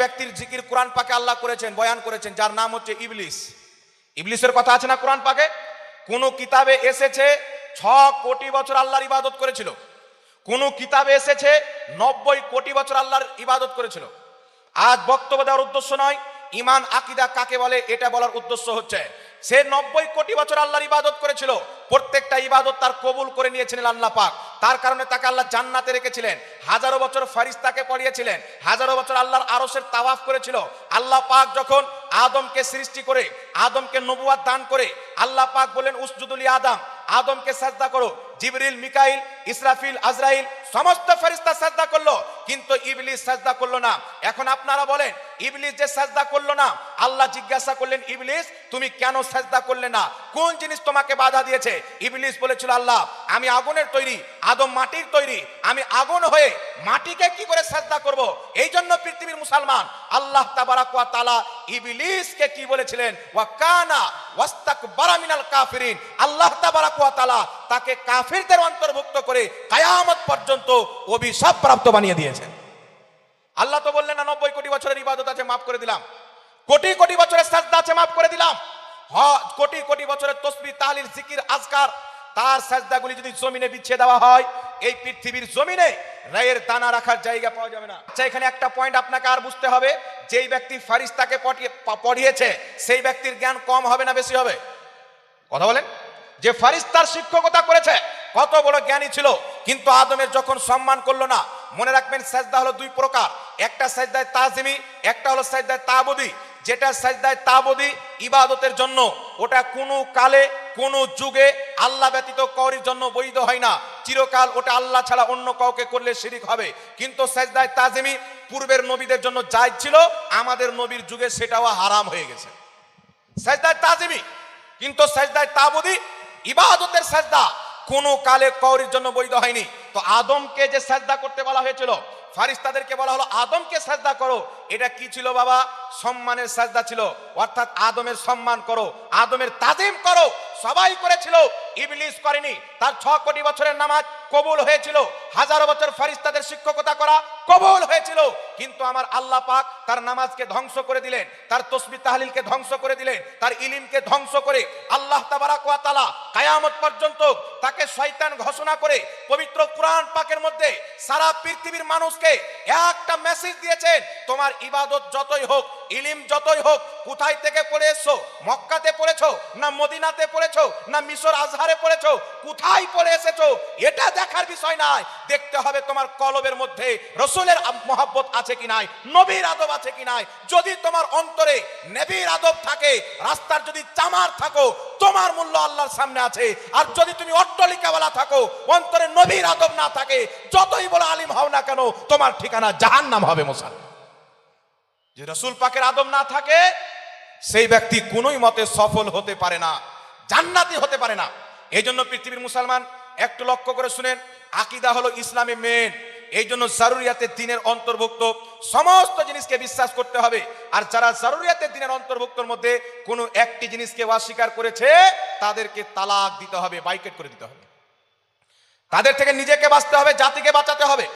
ব্যক্তির জিকির কোরআন পাকে আল্লাহ করেছেন, বয়ান করেছেন, যার নাম হচ্ছে ইবলিস। ইবলিসের কথা আছে না কোরআন পাকে? কোন কিতাবে এসেছে, ছ কোটি বছর আল্লাহর ইবাদত করেছিল। কোন কিতাবে এসেছে, নব্বই কোটি বছর আল্লাহর ইবাদত করেছিল। আজ বক্তব্য দেওয়ার উদ্দেশ্য নয়, ইমান, আকিদা কাকে বলে, এটা বলার উদ্দেশ্য হচ্ছে সে নব্বই কোটি বছর আল্লাহর ইবাদত করেছিল। প্রত্যেকটা ইবাদত তার কবুল করে নিয়েছিলেন আল্লাহ পাক। তার কারণে তাকে আল্লাহ জান্নাতে রেখেছিলেন। হাজারো বছর ফারিস্তাকে পড়িয়েছিলেন। হাজারো বছর আল্লাহর আরশের তাওয়াফ করেছিল। আল্লাহ পাক যখন আদমকে সৃষ্টি করে, আদমকে নবুয়াত দান করে, আল্লাহ পাক বলেন উসজুদুলি আদম, আদমকে সাজদা করো। জিবরিল, মিকাইল, ইসরাফিল, আজরাইল, সমস্ত ফেরিস্তা সাজদা করল। কিন্তু ইবলিস সাজদা করল না। এখন আপনারা বলেন, ইবলিস যে সাজদা করল না, আল্লাহ জিজ্ঞাসা করলেন, ইবলিস, তুমি কেন সাজদা করলে না? কোন জিনিস তোমাকে বাধা দিয়েছে? ইবলিস বলেছিল, আল্লাহ, আমি আগুনের তৈরি, আদম মাটির তৈরি, আমি আগুন হয়ে মাটিকে কি করে সাজদা করব? এই জন্য পৃথিবীর মুসলমান, আল্লাহ তাবারাক ওয়া তাআলা ইবলিসকে কি বলেছিলেন? ওয়া কানা ওয়াস্তাকবারা মিনাল কাফিরিন। আল্লাহ তাবারাক ওয়া তাআলা তাকে কাফিরদের অন্তর্ভুক্ত করে কায়ামত পর্যন্ত অভিশাপ প্রাপ্ত বানিয়ে দিয়েছেন আল্লাহ তো বললেন না, নব্বই কোটি বছরের ইবাদত আছে, মাফ করে দিলাম। কোটি কোটি বছরের সাজদা আছে, মাফ করে দিলাম। হ, কোটি কোটি বছরের তসবি, তাহলিল, জিকির, আজকার, তার সাজদাগুলি যদি জমিনে বিছিয়ে দেওয়া হয়, এই পৃথিবীর জমিনে রায়ের দানা রাখার জায়গা পাওয়া যাবে না। আচ্ছা এখানে একটা পয়েন্ট আপনাকে আর বুঝতে হবে, যেই ব্যক্তি ফারিস্তাকে পড়িয়েছে, সেই ব্যক্তির জ্ঞান কম হবে না বেশি হবে? কথা বলেন। যে ফারিস্তার শিক্ষকতা করেছে, কত বড় জ্ঞানী ছিল, কিন্তু আদমের যখন সম্মান করল না, মনে রাখবেন সাজদা হলো দুই প্রকার। একটা সাজদায় তাজিমি, একটা হলো সাজদায় তাবদি। যেটা সাজদায় তাবদি ইবাদতের জন্য, ওটা কোনো কালে, কোন যুগে আল্লাহ ব্যতীত কৌরির জন্য বৈধ হয় না। চিরকাল ওটা আল্লাহ ছাড়া অন্য কাউকে করলে শিরিক হবে। কিন্তু সাজদায় তাজিমি পূর্বের নবীদের জন্য যাই ছিল, আমাদের নবীর যুগে সেটাও হারাম হয়ে গেছে। সাজদায় তাজিমি, কিন্তু সাজদায় তাবদি ইবাদতের সাজদা। কোন কালে কৌরির জন্য বৈধ হয়নি। তো আদমকে যে সাজদা করতে বলা হয়েছিল, ফারিস্তাদেরকে বলা হলো, আদমকে সাজদা করো। এটা কি ছিল বাবা? সম্মানের সাজদা ছিল। অর্থাৎ আদমের সম্মান করো, আদমের তাজিম করো। সবাই করেছিল, ইবলিস করেনি। তার ছ কোটি বছরের নামাজ কবুল হয়েছিল। হাজারো বছর ফারিস্তাদের শিক্ষকতা করা কবুল হয়েছিল। কিন্তু আমার আল্লাহ পাক তার নামাজকে ধ্বংস করে দিলেন, তার তসবি তাহলিলকে ধ্বংস করে দিলেন, তার ইলিমকে ধ্বংস করে আল্লাহ তালা কায়ামত পর্যন্ত তাকে শয়তান ঘোষণা করে পবিত্র কোরআন পাকের মধ্যে সারা পৃথিবীর মানুষকে একটা মেসেজ দিয়েছেন, তোমার ইবাদত যতই হোক ইলিম যতই হোক, কোথায় থেকে পড়ে এসছো? মক্কাতে পড়েছো? না মদিনাতে পড়েছো? না মিশর আজহারে পড়েছো? কোথায় পড়ে এসেছ? এটা দেখার বিষয় নাই। দেখতে হবে তোমার কলবের মধ্যে, রসুলের মহাব্বত আছে কি নাই, নবীর আদব আছে কি নাই। যদি তোমার অন্তরে নবীর আদব থাকে, রাস্তার যদি চামার থাকো, তোমার মূল্য আল্লাহর সামনে আছে। আর যদি তুমি অট্টলিকাওয়ালা থাকো, অন্তরে নবীর আদব না থাকে, যতই বড় আলিম হও না কেন, তোমার ঠিকানা জাহান্নাম হবে মুসলমান যে রসুল পাকের আদম না থাকে, সেই ব্যক্তি কোনোই মতে সফল হতে পারে না, জান্নাতি হতে পারে না। এই জন্য পৃথিবীর মুসলমান একটু লক্ষ্য করে শুনেন, আকিদা হলো ইসলামে মেন এই জন্য জারুরিয়াতের দিনের অন্তর্ভুক্ত সমস্ত জিনিসকে বিশ্বাস করতে হবে। আর যারা জারুরিয়াতের দিনের অন্তর্ভুক্তর মধ্যে কোনো একটি জিনিসকে অস্বীকার করেছে, তাদেরকে তালাক দিতে হবে, বাইকেট করে দিতে হবে। তাদের থেকে নিজেকে বাঁচতে হবে, জাতিকে বাঁচাতে হবে।